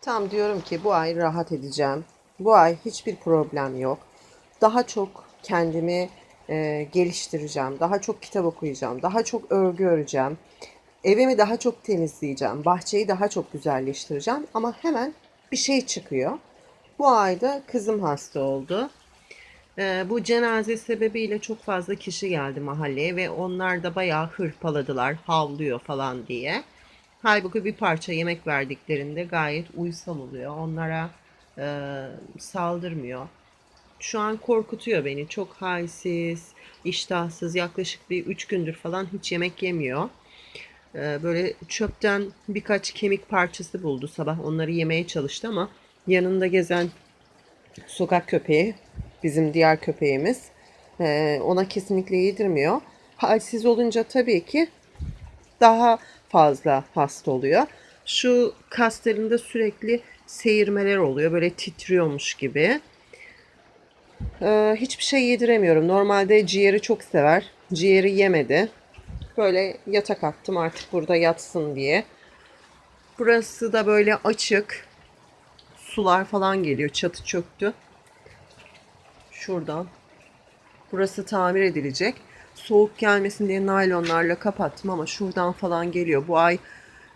Tam diyorum ki bu ay rahat edeceğim. Bu ay hiçbir problem yok. Daha çok kendimi e, geliştireceğim. Daha çok kitap okuyacağım. Daha çok örgü öreceğim. Evimi daha çok temizleyeceğim. Bahçeyi daha çok güzelleştireceğim. Ama hemen bir şey çıkıyor. Bu ayda kızım hasta oldu. Ee, bu cenaze sebebiyle çok fazla kişi geldi mahalleye ve onlar da bayağı hırpaladılar, havlıyor falan diye. Halbuki bir parça yemek verdiklerinde gayet uysal oluyor. Onlara e, saldırmıyor. Şu an korkutuyor beni. Çok halsiz, iştahsız. Yaklaşık bir 3 gündür falan hiç yemek yemiyor. Ee, böyle çöpten birkaç kemik parçası buldu sabah. Onları yemeye çalıştı ama yanında gezen sokak köpeği, bizim diğer köpeğimiz e, ona kesinlikle yedirmiyor. Halsiz olunca tabii ki daha fazla hasta oluyor. Şu kaslarında sürekli seyirmeler oluyor. Böyle titriyormuş gibi. Ee, hiçbir şey yediremiyorum. Normalde ciğeri çok sever. Ciğeri yemedi. Böyle yatak attım artık burada yatsın diye. Burası da böyle açık. Sular falan geliyor. Çatı çöktü. Şuradan. Burası tamir edilecek. Soğuk gelmesin diye naylonlarla kapattım ama şuradan falan geliyor. Bu ay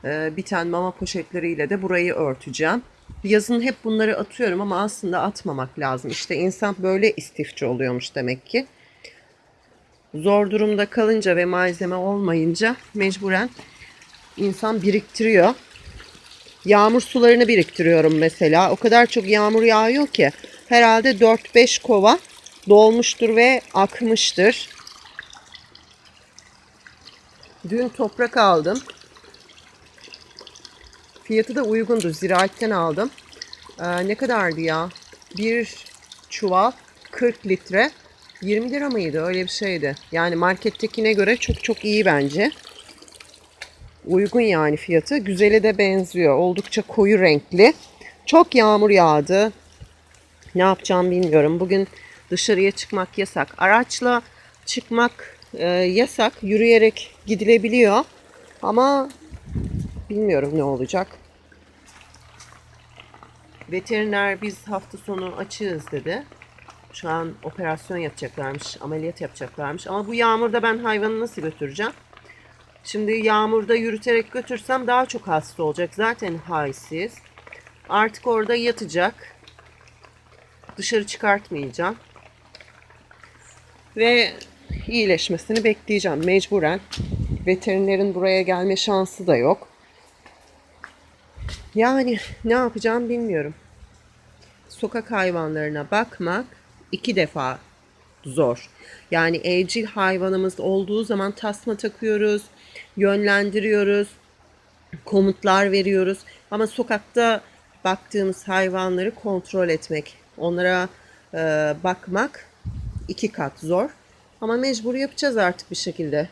e, biten mama poşetleriyle de burayı örteceğim. Yazın hep bunları atıyorum ama aslında atmamak lazım. İşte insan böyle istifçi oluyormuş demek ki. Zor durumda kalınca ve malzeme olmayınca mecburen insan biriktiriyor. Yağmur sularını biriktiriyorum mesela. O kadar çok yağmur yağıyor ki herhalde 4-5 kova dolmuştur ve akmıştır. Dün toprak aldım. Fiyatı da uygundu. Ziraatten aldım. Ee, ne kadardı ya? Bir çuval 40 litre 20 lira mıydı? Öyle bir şeydi. Yani markettekine göre çok çok iyi bence. Uygun yani fiyatı. Güzele de benziyor. Oldukça koyu renkli. Çok yağmur yağdı. Ne yapacağım bilmiyorum. Bugün dışarıya çıkmak yasak. Araçla çıkmak e, yasak. Yürüyerek gidilebiliyor. Ama bilmiyorum ne olacak. Veteriner biz hafta sonu açığız dedi. Şu an operasyon yapacaklarmış, ameliyat yapacaklarmış. Ama bu yağmurda ben hayvanı nasıl götüreceğim? Şimdi yağmurda yürüterek götürsem daha çok hasta olacak. Zaten halsiz. Artık orada yatacak. Dışarı çıkartmayacağım. Ve iyileşmesini bekleyeceğim mecburen. Veterinerin buraya gelme şansı da yok. Yani ne yapacağım bilmiyorum. Sokak hayvanlarına bakmak iki defa zor. Yani evcil hayvanımız olduğu zaman tasma takıyoruz, yönlendiriyoruz, komutlar veriyoruz. Ama sokakta baktığımız hayvanları kontrol etmek, onlara e, bakmak iki kat zor. Ama mecbur yapacağız artık bir şekilde.